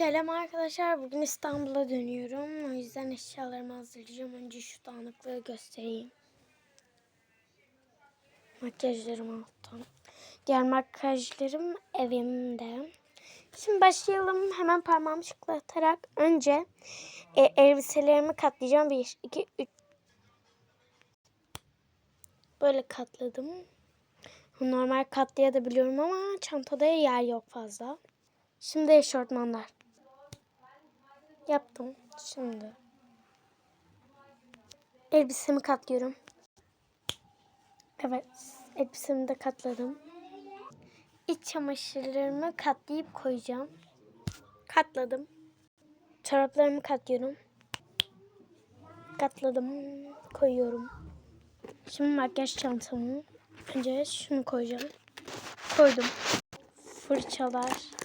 Selam arkadaşlar. Bugün İstanbul'a dönüyorum. O yüzden eşyalarımı hazırlayacağım. Önce şu dağınıklığı göstereyim. Makyajlarım alttan. Diğer makyajlarım evimde. Şimdi başlayalım. Hemen parmağımı şıklatarak önce e, elbiselerimi katlayacağım. 1, 2, 3. Böyle katladım. Normal katlayabiliyorum ama çantada yer yok fazla. Şimdi eşortmanlar. Yaptım. Şimdi. Elbisemi katlıyorum. Evet. Elbisemi de katladım. İç çamaşırlarımı katlayıp koyacağım. Katladım. Çoraplarımı katlıyorum. Katladım. Koyuyorum. Şimdi makyaj çantamı. Önce şunu koyacağım. Koydum. Fırçalar.